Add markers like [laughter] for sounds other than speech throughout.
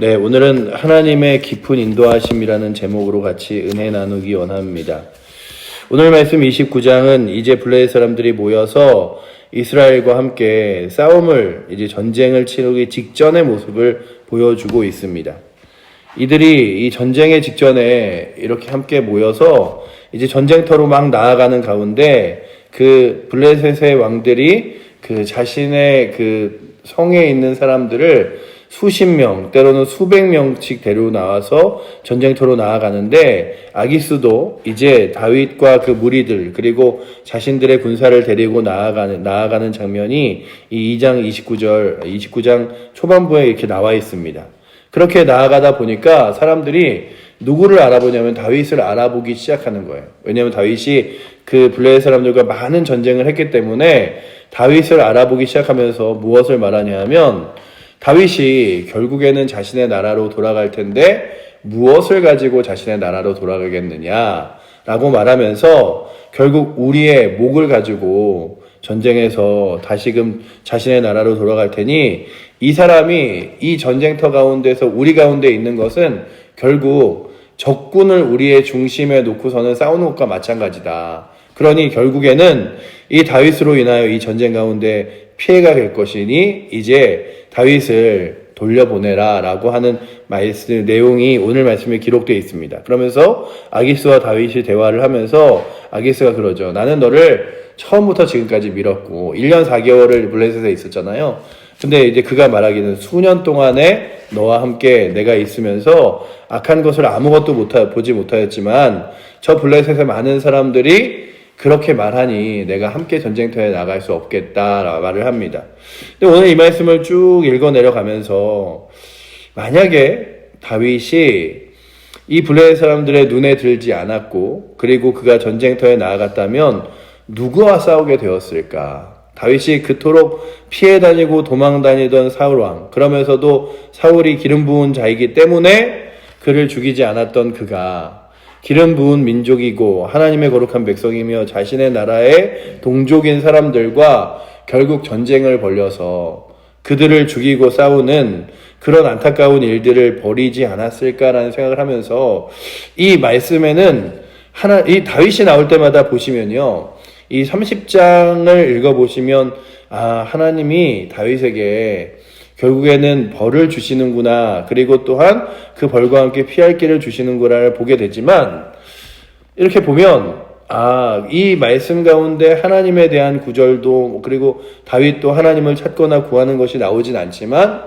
네, 오늘은 하나님의 깊은 인도하심이라는 제목으로 같이 은혜 나누기 원합니다. 오늘 말씀 29장은 이제 블레셋 사람들이 모여서 이스라엘과 함께 싸움을 이제 전쟁을 치르기 직전의 모습을 보여주고 있습니다. 이들이 이 전쟁의 직전에 이렇게 함께 모여서 이제 전쟁터로 막 나아가는 가운데 그 블레셋의 왕들이 그 자신의 그 성에 있는 사람들을 수십 명, 때로는 수백 명씩 데리고 나와서 전쟁터로 나아가는데 아기스도 이제 다윗과 그 무리들 그리고 자신들의 군사를 데리고 나아가는 나아가는 장면이 이 2장 29절 29장 초반부에 이렇게 나와 있습니다. 그렇게 나아가다 보니까 사람들이 누구를 알아보냐면 다윗을 알아보기 시작하는 거예요. 왜냐하면 다윗이 그 블레셋 사람들과 많은 전쟁을 했기 때문에 다윗을 알아보기 시작하면서 무엇을 말하냐 하면 다윗이 결국에는 자신의 나라로 돌아갈 텐데 무엇을 가지고 자신의 나라로 돌아가겠느냐 라고 말하면서 결국 우리의 목을 가지고 전쟁에서 다시금 자신의 나라로 돌아갈 테니 이 사람이 이 전쟁터 가운데서 우리 가운데 있는 것은 결국 적군을 우리의 중심에 놓고서는 싸우는 것과 마찬가지다. 그러니 결국에는 이 다윗으로 인하여 이 전쟁 가운데 피해가 될 것이니 이제 다윗을 돌려보내라 라고 하는 말씀, 내용이 오늘 말씀에 기록되어 있습니다. 그러면서 아기스와 다윗이 대화를 하면서 아기스가 그러죠. 나는 너를 처음부터 지금까지 밀었고 1년 4개월을 블레셋에 있었잖아요. 근데 이제 그가 말하기는 수년 동안에 너와 함께 내가 있으면서 악한 것을 아무것도 못하, 보지 못하였지만 저 블레셋의 많은 사람들이 그렇게 말하니 내가 함께 전쟁터에 나갈 수 없겠다라고 말을 합니다. 근데 오늘 이 말씀을 쭉 읽어 내려가면서 만약에 다윗이 이 블레셋 사람들의 눈에 들지 않았고 그리고 그가 전쟁터에 나아갔다면 누구와 싸우게 되었을까? 다윗이 그토록 피해 다니고 도망 다니던 사울 왕 그러면서도 사울이 기름 부은 자이기 때문에 그를 죽이지 않았던 그가 기름 부은 민족이고 하나님의 거룩한 백성이며 자신의 나라의 동족인 사람들과 결국 전쟁을 벌려서 그들을 죽이고 싸우는 그런 안타까운 일들을 벌이지 않았을까라는 생각을 하면서 이 말씀에는 하나 이 다윗이 나올 때마다 보시면요. 이 30장을 읽어 보시면 아, 하나님이 다윗에게 결국에는 벌을 주시는구나. 그리고 또한 그 벌과 함께 피할 길을 주시는구나를 보게 되지만 이렇게 보면 아, 이 말씀 가운데 하나님에 대한 구절도 그리고 다윗도 하나님을 찾거나 구하는 것이 나오진 않지만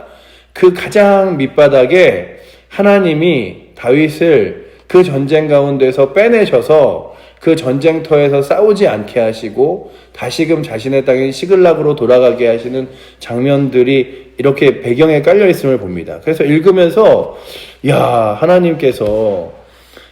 그 가장 밑바닥에 하나님이 다윗을 그 전쟁 가운데서 빼내셔서 그 전쟁터에서 싸우지 않게 하시고 다시금 자신의 땅인 시글락으로 돌아가게 하시는 장면들이 이렇게 배경에 깔려 있음을 봅니다. 그래서 읽으면서 야 하나님께서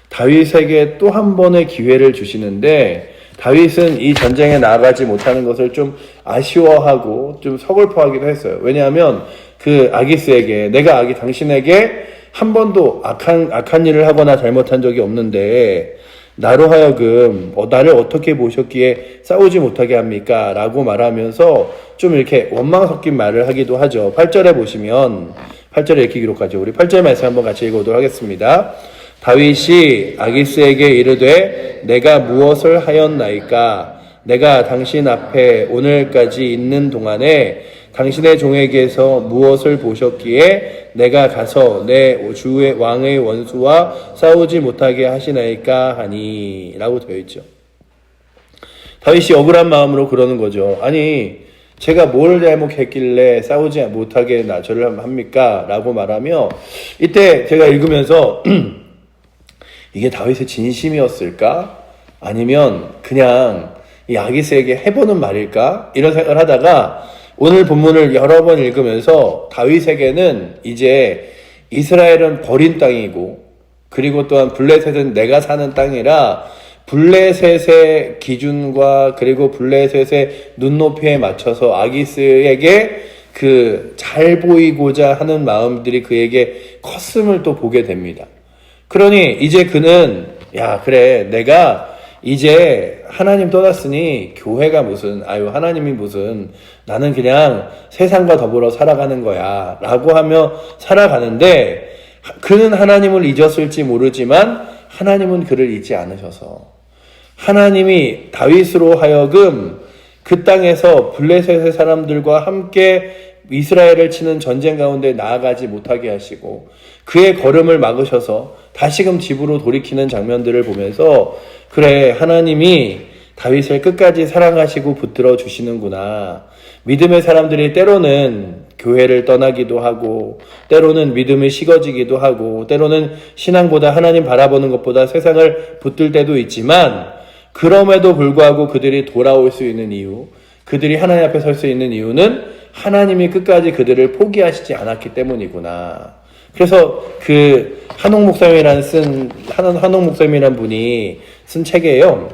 다윗에게 또 한 번의 기회를 주시는데 다윗은 이 전쟁에 나가지 못하는 것을 좀 아쉬워하고 좀 서글퍼하기도 했어요. 왜냐하면 그 아기스에게 내가 아기 당신에게 한 번도 악한 악한 일을 하거나 잘못한 적이 없는데 나로 하여금 어, 나를 어떻게 보셨기에 싸우지 못하게 합니까? 라고 말하면서 좀 이렇게 원망 섞인 말을 하기도 하죠. 8절에 보시면 8절에 이렇게 기록하죠. 우리 8절 말씀 한번 같이 읽어보도록 하겠습니다. 다윗이 아기스에게 이르되 내가 무엇을 하였나이까? 내가 당신 앞에 오늘까지 있는 동안에 당신의 종에게서 무엇을 보셨기에 내가 가서 내 주의 왕의 원수와 싸우지 못하게 하시나이까 하니 라고 되어 있죠. 다윗이 억울한 마음으로 그러는 거죠. 아니 제가 뭘 잘못했길래 싸우지 못하게 나 저를 합니까? 라고 말하며 이때 제가 읽으면서 [clears throat] 이게 다윗의 진심이었을까? 아니면 그냥 이 아기스에게 해보는 말일까? 이런 생각을 하다가 오늘 본문을 여러 번 읽으면서 다윗에게는 이제 이스라엘은 버린 땅이고 그리고 또한 블레셋은 내가 사는 땅이라 블레셋의 기준과 그리고 블레셋의 눈높이에 맞춰서 아기스에게 그 잘 보이고자 하는 마음들이 그에게 컸음을 또 보게 됩니다. 그러니 이제 그는 야 그래 내가 이제 하나님 떠났으니 교회가 무슨 아유 하나님이 무슨 나는 그냥 세상과 더불어 살아가는 거야 라고 하며 살아가는데 그는 하나님을 잊었을지 모르지만 하나님은 그를 잊지 않으셔서. 하나님이 다윗으로 하여금 그 땅에서 블레셋의 사람들과 함께 이스라엘을 치는 전쟁 가운데 나아가지 못하게 하시고 그의 걸음을 막으셔서 다시금 집으로 돌이키는 장면들을 보면서 그래 하나님이 다윗을 끝까지 사랑하시고 붙들어 주시는구나. 믿음의 사람들이 때로는 교회를 떠나기도 하고, 때로는 믿음이 식어지기도 하고, 때로는 신앙보다 하나님 바라보는 것보다 세상을 붙들 때도 있지만, 그럼에도 불구하고 그들이 돌아올 수 있는 이유, 그들이 하나님 앞에 설 수 있는 이유는 하나님이 끝까지 그들을 포기하시지 않았기 때문이구나. 그래서 그 한옥 목사님이란 쓴한 한옥 목사님이란 분이 쓴 책에요.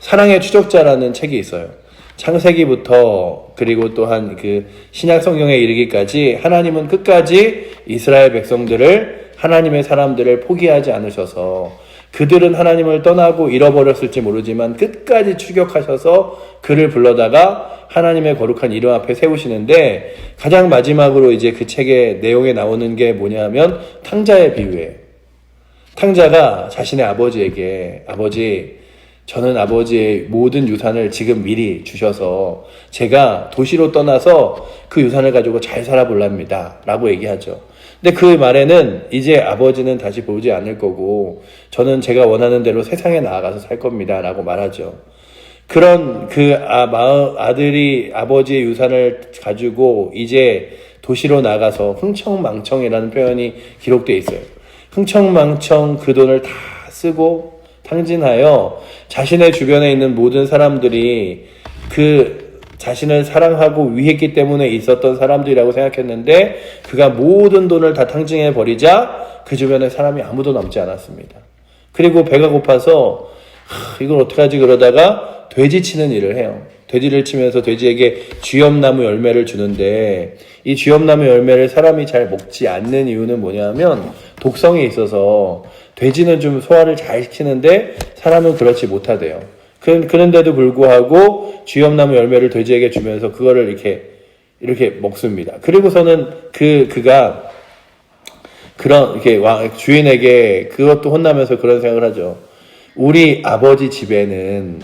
사랑의 추적자라는 책이 있어요. 창세기부터 그리고 또한 그 신약 성경에 이르기까지 하나님은 끝까지 이스라엘 백성들을 하나님의 사람들을 포기하지 않으셔서 그들은 하나님을 떠나고 잃어버렸을지 모르지만 끝까지 추격하셔서 그를 불러다가 하나님의 거룩한 이름 앞에 세우시는데 가장 마지막으로 이제 그 책의 내용에 나오는 게 뭐냐면 탕자의 비유예요. 탕자가 자신의 아버지에게 아버지 저는 아버지의 모든 유산을 지금 미리 주셔서 제가 도시로 떠나서 그 유산을 가지고 잘 살아볼랍니다. 라고 얘기하죠. 근데 그 말에는 이제 아버지는 다시 보지 않을 거고 저는 제가 원하는 대로 세상에 나아가서 살 겁니다. 라고 말하죠. 그런 그 아, 마, 아들이 아버지의 유산을 가지고 이제 도시로 나가서 흥청망청이라는 표현이 기록되어 있어요. 흥청망청 그 돈을 다 쓰고 탕진하여 자신의 주변에 있는 모든 사람들이 그 자신을 사랑하고 위했기 때문에 있었던 사람들이라고 생각했는데 그가 모든 돈을 다 탕진해 버리자 그 주변에 사람이 아무도 남지 않았습니다. 그리고 배가 고파서 하, 이걸 어떡하지 그러다가 돼지 치는 일을 해요. 돼지를 치면서 돼지에게 쥐염나무 열매를 주는데 이 쥐염나무 열매를 사람이 잘 먹지 않는 이유는 뭐냐면 독성이 있어서 돼지는 좀 소화를 잘 시키는데 사람은 그렇지 못하대요. 그- 그런데도 불구하고 쥐염나무 열매를 돼지에게 주면서 그거를 이렇게 이렇게 먹습니다. 그리고서는 그 그가 그런 이렇게 와- 주인에게 그것도 혼나면서 그런 생각을 하죠. 우리 아버지 집에는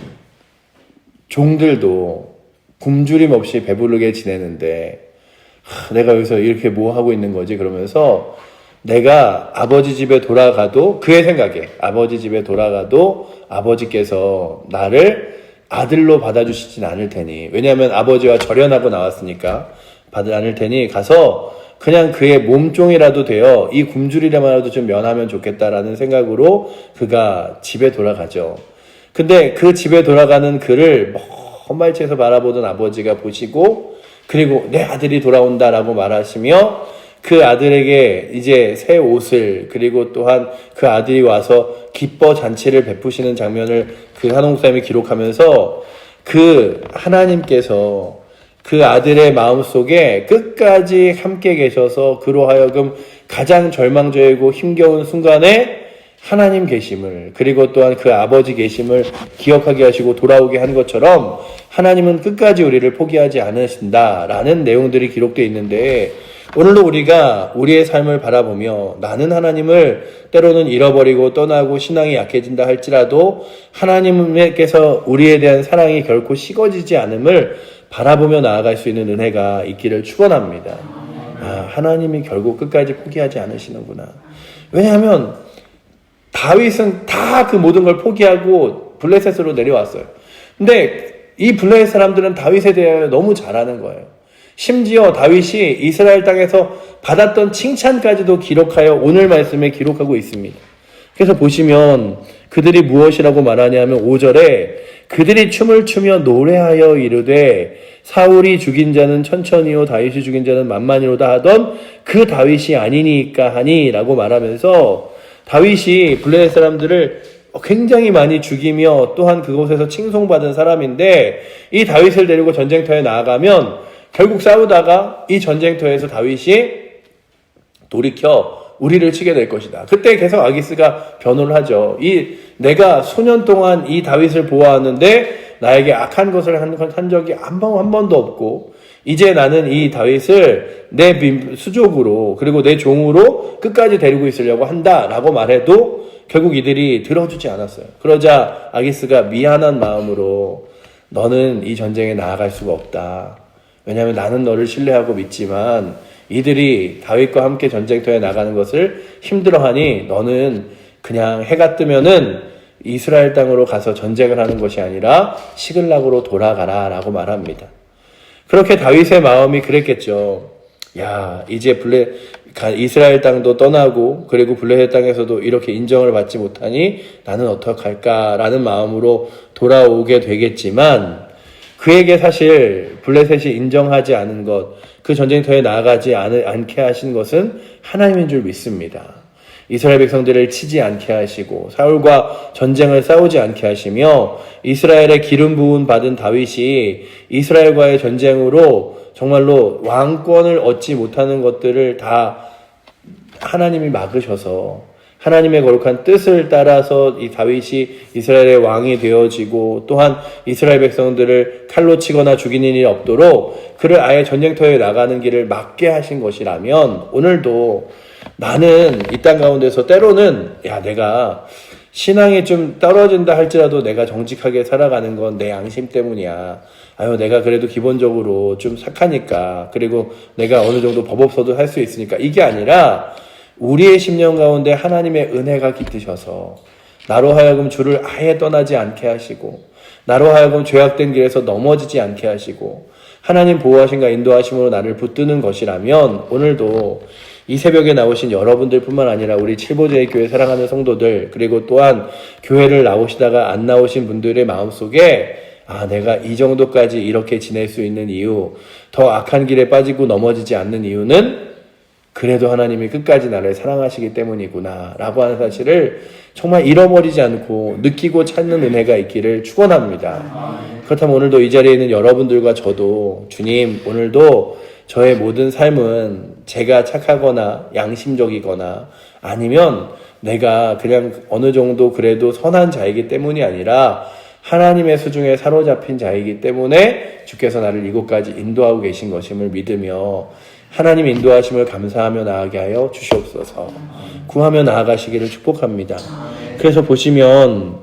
종들도 굶주림 없이 배부르게 지내는데 하, 내가 여기서 이렇게 뭐 하고 있는 거지 그러면서 내가 아버지 집에 돌아가도 그의 생각에 아버지 집에 돌아가도 아버지께서 나를 아들로 받아주시진 않을 테니 왜냐하면 아버지와 절연하고 나왔으니까 받지 않을 테니 가서 그냥 그의 몸종이라도 되어 이 굶주리라만라도 좀 면하면 좋겠다라는 생각으로 그가 집에 돌아가죠. 근데 그 집에 돌아가는 그를 먼 말치에서 바라보던 아버지가 보시고 그리고 내 아들이 돌아온다라고 말하시며 그 아들에게 이제 새 옷을 그리고 또한 그 아들이 와서 기뻐 잔치를 베푸시는 장면을 그 한홍쌤이 기록하면서 그 하나님께서 그 아들의 마음 속에 끝까지 함께 계셔서 그로 하여금 가장 절망적이고 힘겨운 순간에 하나님 계심을 그리고 또한 그 아버지 계심을 기억하게 하시고 돌아오게 한 것처럼 하나님은 끝까지 우리를 포기하지 않으신다라는 내용들이 기록되어 있는데 오늘도 우리가 우리의 삶을 바라보며 나는 하나님을 때로는 잃어버리고 떠나고 신앙이 약해진다 할지라도 하나님께서 우리에 대한 사랑이 결코 식어지지 않음을 바라보며 나아갈 수 있는 은혜가 있기를 축원합니다. 아, 하나님이 결국 끝까지 포기하지 않으시는구나. 왜냐하면 다윗은 다 그 모든 걸 포기하고 블레셋으로 내려왔어요. 근데 이 블레셋 사람들은 다윗에 대해 너무 잘하는 거예요. 심지어 다윗이 이스라엘 땅에서 받았던 칭찬까지도 기록하여 오늘 말씀에 기록하고 있습니다. 그래서 보시면 그들이 무엇이라고 말하냐면 5절에 그들이 춤을 추며 노래하여 이르되 사울이 죽인 자는 천천히요 다윗이 죽인 자는 만만히로다 하던 그 다윗이 아니니까 하니라고 말하면서 다윗이 블레셋 사람들을 굉장히 많이 죽이며 또한 그곳에서 칭송받은 사람인데 이 다윗을 데리고 전쟁터에 나아가면 결국 싸우다가 이 전쟁터에서 다윗이 돌이켜 우리를 치게 될 것이다. 그때 계속 아기스가 변호를 하죠. 이 내가 수년 동안 이 다윗을 보호하는데 나에게 악한 것을 한, 한 적이 한 번 한 번도 없고 이제 나는 이 다윗을 내 민- 수족으로 그리고 내 종으로 끝까지 데리고 있으려고 한다라고 말해도 결국 이들이 들어주지 않았어요. 그러자 아기스가 미안한 마음으로 너는 이 전쟁에 나아갈 수가 없다. 왜냐하면 나는 너를 신뢰하고 믿지만 이들이 다윗과 함께 전쟁터에 나가는 것을 힘들어하니 너는 그냥 해가 뜨면은 이스라엘 땅으로 가서 전쟁을 하는 것이 아니라 시글락으로 돌아가라라고 말합니다. 그렇게 다윗의 마음이 그랬겠죠. 야, 이제 블레 가- 이스라엘 땅도 떠나고 그리고 블레셋 땅에서도 이렇게 인정을 받지 못하니 나는 어떡할까라는 마음으로 돌아오게 되겠지만 그에게 사실 블레셋이 인정하지 않은 것, 그 전쟁터에 나아가지 않, 않게 하신 것은 하나님인 줄 믿습니다. 이스라엘 백성들을 치지 않게 하시고 사울과 전쟁을 싸우지 않게 하시며 이스라엘의 기름 부은 받은 다윗이 이스라엘과의 전쟁으로 정말로 왕권을 얻지 못하는 것들을 다 하나님이 막으셔서 하나님의 거룩한 뜻을 따라서 이 다윗이 이스라엘의 왕이 되어지고 또한 이스라엘 백성들을 칼로 치거나 죽이는 일이 없도록 그를 아예 전쟁터에 나가는 길을 막게 하신 것이라면 오늘도 나는 이 땅 가운데서 때로는 야 내가 신앙이 좀 떨어진다 할지라도 내가 정직하게 살아가는 건 내 양심 때문이야. 아유, 내가 그래도 기본적으로 좀 착하니까. 그리고 내가 어느 정도 법 없어도 할 수 있으니까. 이게 아니라 우리의 심령 가운데 하나님의 은혜가 깃드셔서 나로 하여금 주를 아예 떠나지 않게 하시고 나로 하여금 죄악된 길에서 넘어지지 않게 하시고 하나님 보호하신가 인도하심으로 나를 붙드는 것이라면 오늘도 이 새벽에 나오신 여러분들 뿐만 아니라 우리 칠보제의 교회 사랑하는 성도들 그리고 또한 교회를 나오시다가 안 나오신 분들의 마음속에 아 내가 이 정도까지 이렇게 지낼 수 있는 이유 더 악한 길에 빠지고 넘어지지 않는 이유는 그래도 하나님이 끝까지 나를 사랑하시기 때문이구나 라고 하는 사실을 정말 잃어버리지 않고 느끼고 찾는 은혜가 있기를 축원합니다. 그렇다면 오늘도 이 자리에 있는 여러분들과 저도 주님 오늘도 저의 모든 삶은 제가 착하거나 양심적이거나 아니면 내가 그냥 어느 정도 그래도 선한 자이기 때문이 아니라 하나님의 수중에 사로잡힌 자이기 때문에 주께서 나를 이곳까지 인도하고 계신 것임을 믿으며 하나님 인도하심을 감사하며 나아가게 하여 주시옵소서. 구하며 나아가시기를 축복합니다. 그래서 보시면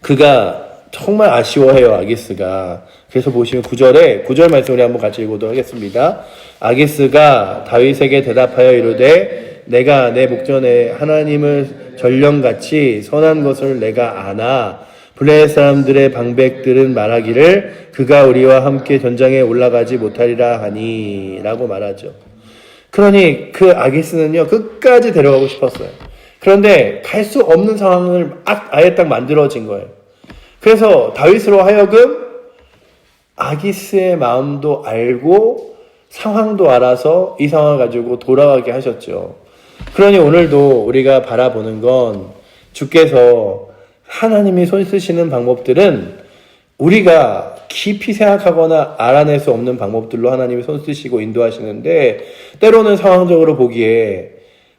그가 정말 아쉬워해요, 아기스가. 그래서 보시면 9절에, 9절 말씀 우리 한번 같이 읽어보도록 하겠습니다. 아기스가 다윗에게 대답하여 이르되, 내가 내 목전에 하나님을 전령같이 선한 것을 내가 아나, 블레 사람들의 방백들은 말하기를 그가 우리와 함께 전장에 올라가지 못하리라 하니, 라고 말하죠. 그러니 그 아기스는요, 끝까지 데려가고 싶었어요. 그런데 갈 수 없는 상황을 아- 아예 딱 만들어진 거예요. 그래서 다윗으로 하여금 아기스의 마음도 알고 상황도 알아서 이 상황을 가지고 돌아가게 하셨죠. 그러니 오늘도 우리가 바라보는 건 주께서 하나님이 손 쓰시는 방법들은 우리가 깊이 생각하거나 알아낼 수 없는 방법들로 하나님이 손 쓰시고 인도하시는데 때로는 상황적으로 보기에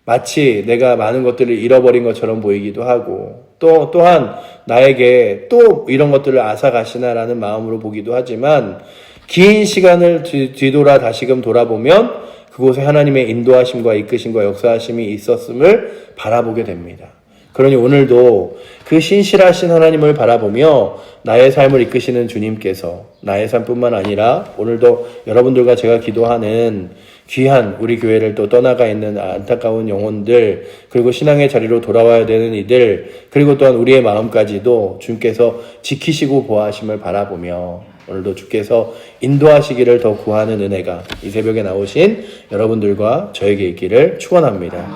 마치 내가 많은 것들을 잃어버린 것처럼 보이기도 하고 또 또한 나에게 또 이런 것들을 앗아가시나라는 마음으로 보기도 하지만 긴 시간을 뒤- 뒤돌아 다시금 돌아보면 그곳에 하나님의 인도하심과 이끄심과 역사하심이 있었음을 바라보게 됩니다. 그러니 오늘도 그 신실하신 하나님을 바라보며 나의 삶을 이끄시는 주님께서 나의 삶뿐만 아니라 오늘도 여러분들과 제가 기도하는 귀한 우리 교회를 또 떠나가 있는 안타까운 영혼들 그리고 신앙의 자리로 돌아와야 되는 이들 그리고 또한 우리의 마음까지도 주님께서 지키시고 보호하심을 바라보며 오늘도 주께서 인도하시기를 더 구하는 은혜가 이 새벽에 나오신 여러분들과 저에게 있기를 축원합니다.